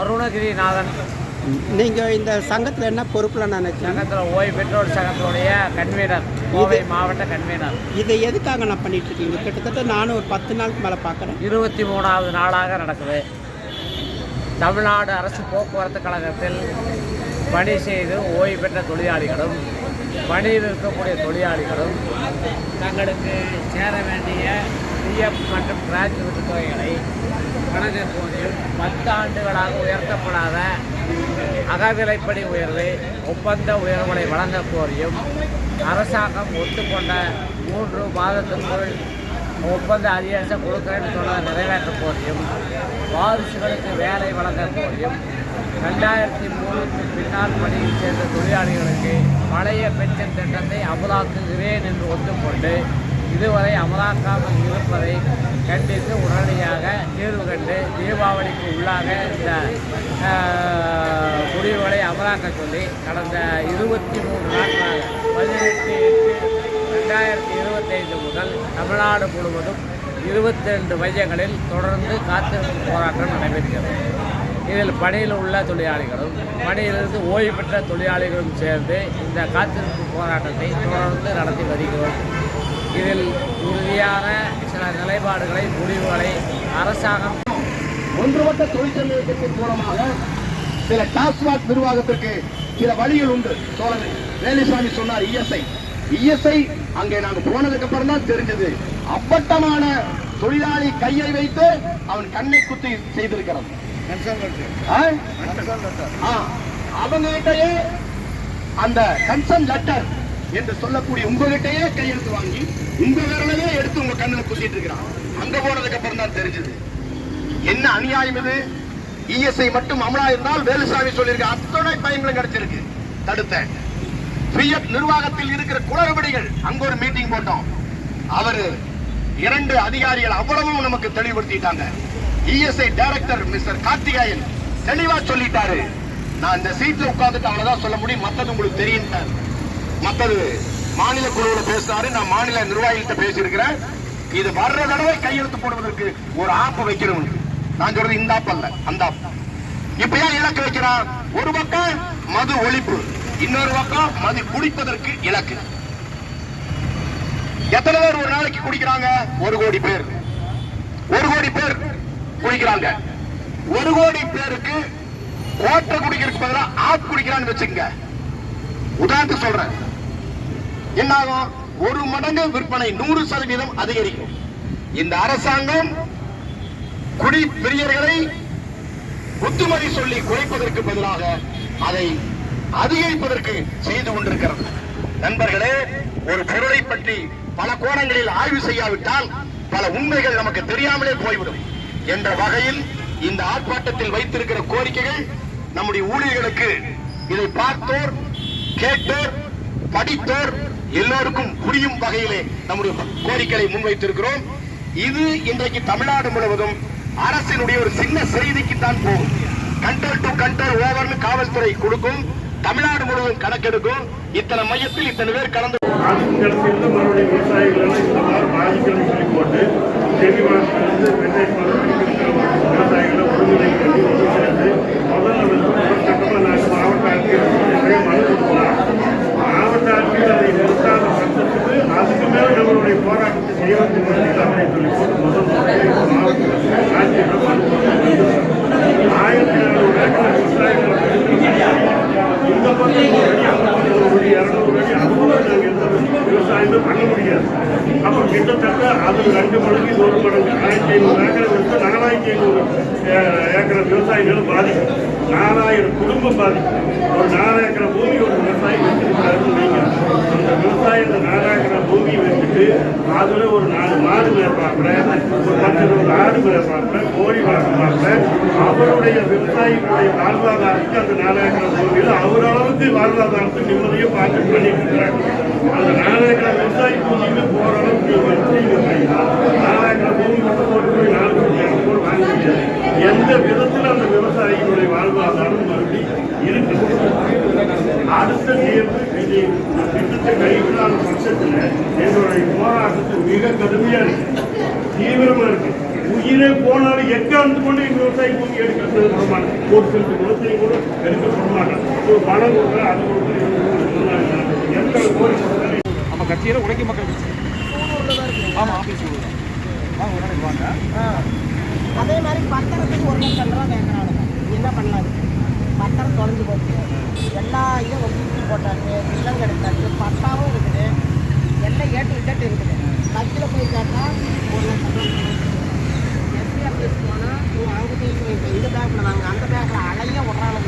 அருணகிரிநாதன். நீங்கள் இந்த சங்கத்தில் என்ன பொறுப்பில் நினைச்சேன் சங்கத்தில் ஓய்வு பெற்றோர் சங்கத்தினுடைய கன்வீனர் கோவை மாவட்ட கன்வீனர். இதை எதுக்காக நான் பண்ணிட்டு இருக்கீங்க கிட்டத்தட்ட நானும் ஒரு பத்து நாளுக்கு மேலே பார்க்குறேன் இருபத்தி மூணாவது நாளாக நடக்குது. தமிழ்நாடு அரசு போக்குவரத்து கழகத்தில் பணி செய்து ஓய்வு பெற்ற தொழிலாளிகளும் பணியில் இருக்கக்கூடிய தொழிலாளிகளும் தங்களுக்கு சேர வேண்டிய பிஎஃப் மற்றும் கிராஜுவேட் தொகைகளை வழங்க கோரியும் பத்து ஆண்டுகளாக உயர்த்தப்படாத அகவிலைப்படி உயர்வு ஒப்பந்த உயர்வுகளை வழங்க கோரியும் அரசாங்கம் ஒத்துக்கொண்ட மூன்று மாதத்திற்குள் ஒப்பந்த அதிகாரம் கொடுக்கிறேன்னு சொன்னதை நிறைவேற்ற கோரியும் வாரிசுகளுக்கு வேலை வழங்க கோரியும் ரெண்டாயிரத்தி மூணுக்கு பின்னால் பணியில் சேர்ந்த தொழிலாளிகளுக்கு பழைய பென்ஷன் திட்டத்தை அமலாக்குகிறேன் என்று ஒத்துக்கொண்டு இதுவரை அமலாக்காமல் இருப்பதை கண்டித்து உடனடியாக தீர்வு கண்டு தீபாவளிக்கு உள்ளாக இந்த முடிவுகளை அமலாக்க சொல்லி கடந்த இருபத்தி மூணு நாட்களாக பதினெட்டு எட்டு ரெண்டாயிரத்தி இருபத்தைந்து முதல் தமிழ்நாடு முழுவதும் இருபத்தி ரெண்டு மையங்களில் தொடர்ந்து காத்திருப்பு போராட்டம் நடைபெறுகிறது. இதில் பணியில் உள்ள தொழிலாளிகளும் பணியிலிருந்து ஓய்வு பெற்ற தொழிலாளிகளும் சேர்ந்து இந்த காத்திருப்பு போராட்டத்தை தொடர்ந்து நடத்தி வருகிறோம். இதில் உறுதியான சில நிலைப்பாடுகளை முடிவுகளை அரசாங்கம் ஒன்றுபட்ட தொழிற்சங்கத்தின் மூலமாக சில டாஸ்மாக் நிர்வாகத்திற்கு சில வழிகள் உண்டு. சோழன் வேலுசாமி சொன்னார் இஎஸ்ஐ. இஎஸ்ஐ அங்கே நாங்கள் போனதுக்கு அப்புறம் தான் தெரிஞ்சது. அப்பட்டமான தொழிலாளி கையை வைத்து அவன் கண்ணை குத்தி செய்திருக்கிறான். ஆ? ஆ, அவங்க கிட்டயே அந்த கன்சர்ன் லெட்டர் என்று சொல்லக்கூடிய உங்ககிட்டயே கையெழுத்து வாங்கி உங்க விரலவே எடுத்து உங்க கண்ணுல குத்திட்டு இருக்கிறான். அங்க போனதுக்கு அப்புறம் தான் தெரிஞ்சது. என்ன அநியாயம் இது? இஎஸ்ஐ மட்டும் அமலா இருந்தால் வேலுசாமி சொல்லியிருக்க அத்தனை பயன்களும் கிடைச்சிருக்கு. தடுத்தேன். பிஎஃப் நிர்வாகத்தில் இருக்கிற குளறுபடிகள் அங்க ஒரு மீட்டிங் போட்டோம். அவரு இரண்டு அதிகாரிகள் அவ்வளவும் நமக்கு தெளிவுபடுத்திட்டாங்க. இஎஸ்ஐ டைரக்டர் மிஸ்டர் கார்த்திகாயன் தெளிவா சொல்லிட்டாரு. நான் இந்த சீட்ல உட்கார்ந்துட்டு அவ்வளவுதான் சொல்ல முடியும். மத்தது உங்களுக்கு தெரியும் மத்தது மாநில குழுவில் பேசினாரு. நான் மாநில நிர்வாகிகிட்ட பேசியிருக்கிறேன். இது வர்ற தடவை கையெழுத்து போடுவதற்கு ஒரு ஆப்பு வைக்கணும். நான் சொல்றது இந்த ஆப் அல்ல அந்த ஆப். இப்ப ஏன் இலக்கு வைக்கிறான்? ஒரு பக்கம் மது ஒழிப்பு இன்னொரு பக்கம் மது குடிப்பதற்கு இலக்கு. எத்தனை பேர் ஒரு நாளைக்கு குடிக்கிறாங்க? ஒரு கோடி பேர். ஒரு கோடி பேர். குடிக்கிறாங்க. ஒரு கோடி பேருக்கு கோட்டை குடிக்கிறதுக்கு பதிலா ஆப் குடிக்கிறான்னு வச்சுங்க உதாரணத்துக்கு சொல்றேன். என்ன ஆகும் ஒரு மடங்கு விற்பனை நூறு சதவீதம் அதிகரிக்கும். இந்த அரசாங்கம் குடி பிரியர்களை புத்துமதி சொல்லி குறைப்பதற்கு பதிலாக அதை அதிகரிப்பதற்கு செய்து கொண்டிருக்கிறது. நண்பர்களே ஒரு பொருளை பற்றி பல கோணங்களில் ஆய்வு செய்யாவிட்டால் பல உண்மைகள் நமக்கு தெரியாமலே போய்விடும். என்ற வகையில் இந்த ஆர்ப்பாட்டத்தில் வைத்திருக்கிற கோரிக்கைகள் நம்முடைய ஊழியர்களுக்கு இதை பார்த்தோர் கேட்டோர் படித்தோர் எல்லோருக்கும் புரியும் வகையிலே நம்முடைய கோரிக்கைகளை முன்வைத்திருக்கிறோம். இது இன்றைக்கு தமிழ்நாடு முழுவதும் அரசினுடைய ஒரு சின்ன செய்திக்கு தான் போகும் கண்ட்ரோல் டு கண்ட்ரோல் ஓவர்னு காவல்துறை கொடுக்கும். தமிழ்நாடு முழுவதும் கணக்கெடுக்கும். இத்தனை மையத்தில் இத்தனை பேர் கலந்து மறுபடியும் விவசாயிகள் பாதிக்கணும்னு சொல்லி போட்டு தெளிவாசிலிருந்து வெண்ணை விவசாயிகளை ஒருங்கிணைக்க வேண்டி ஒன்று சேர்ந்து முதல்ல வந்து முதல் கட்டமாக நாங்கள் மாவட்ட ஆட்சியர் மனு கொடுக்கலாம் மாவட்ட ஆட்சியர் அதை நிறுத்தாத பட்சத்துக்கு அதுக்கு மேலே நம்மளுடைய போராட்டத்தை செய்ய வேண்டும் அப்படின்னு சொல்லி போட்டு முதல் முதலில் மாவட்ட ஆட்சியர் மனு கொடுத்து ஆயிரத்தி நானூறு ஏக்கர் விவசாயிகளை இந்த பக்கம் ஒரு அடி அந்த பக்கம் ஒரு அடி இரநூறு அடி அதுவும் நாங்கள் எந்த விவசாயமே பண்ண முடியாது அப்போ கிட்டத்தட்ட அது ரெண்டு மடங்கு இது ஒரு மடங்கு ஆயிரத்தி ஐநூறு ஏக்கர் விட்டு நாலாயிரத்தி ஐநூறு ஏக்கர் விவசாயிகள் பாதிக்கும். நாலாயிரம் குடும்பம் பாதிக்கும். ஒரு நாலு ஏக்கரை பூமி ஒரு விவசாயி வச்சிருக்கிறாருன்னு வைங்க அந்த விவசாயி அந்த நாலு ஏக்கரை பூமி வச்சுட்டு அதில் ஒரு நாலு மாடு மேற்பாப்புல ஒரு பத்து இருபது ஆடு மேற்பாப்புல கோழி வளர்ப்பாப்புல அவருடைய விவசாயிகளுடைய வாழ்வாதாரத்துக்கு அந்த நாலு ஏக்கரை பூமியில் அவரளவுக்கு வாழ்வாதாரத்தை நிம்மதியும் பார்த்து பண்ணிட்டு இருக்கிறாங்க. அந்த நாலு ஏக்கரை விவசாயி பூமியுமே போகிற அளவுக்கு நீங்க வச்சீங்கன்னா நாலு ஏக்கரை பூமி மட்டும் போட்டு போய் நாலு கோடி ஐந்து கோடி வாங்க முடியாது எந்த விதத்தில் அந்த விவசாயிகளுடைய வாழ்வாதாரம் மறுபடி இருக்கு? அடுத்த தேர்வு இது திட்டத்தை கைவிடாத பட்சத்தில் எங்களுடைய போராட்டத்தில் மிக கடுமையா இருக்கு. தீவிரமா இருக்கு. உயிரே போனாலும் எக்காந்து கொண்டு எங்க விவசாயி பூமி எடுக்கிறது விட மாட்டேன் ஒரு சில விவசாயி கூட எடுக்க விட மாட்டேன் ஒரு பணம் கொடுக்குற அது கொடுக்குற எந்த கோரிக்கை நம்ம கட்சியில் உழைக்கும் மக்கள் கட்சி. ஆமாம் ஆஃபீஸ் வாங்க நாளைக்கு வாங்க மாதிரி பத்திரத்துக்கு ஒரு லட்சம் ரூபா கேட்குறாங்க என்ன பண்ணலாம் பத்திரம் தொலைஞ்சு போச்சு. எல்லா இதுவும் ஒப்பிட்டு போட்டாச்சு நிலம் கிடைச்சாச்சு பட்டாவும் இருக்குது. எல்லாம் ஏட்டு விட்டு இருக்குது. கட்சியில் போய் கேட்டால் ஒரு லட்சம் ரூபா எஸ்பி ஆஃபீஸ் போனால் அங்கே இந்த பேக்கில் வாங்க அந்த பேக்கில் அலைய விட்றாங்க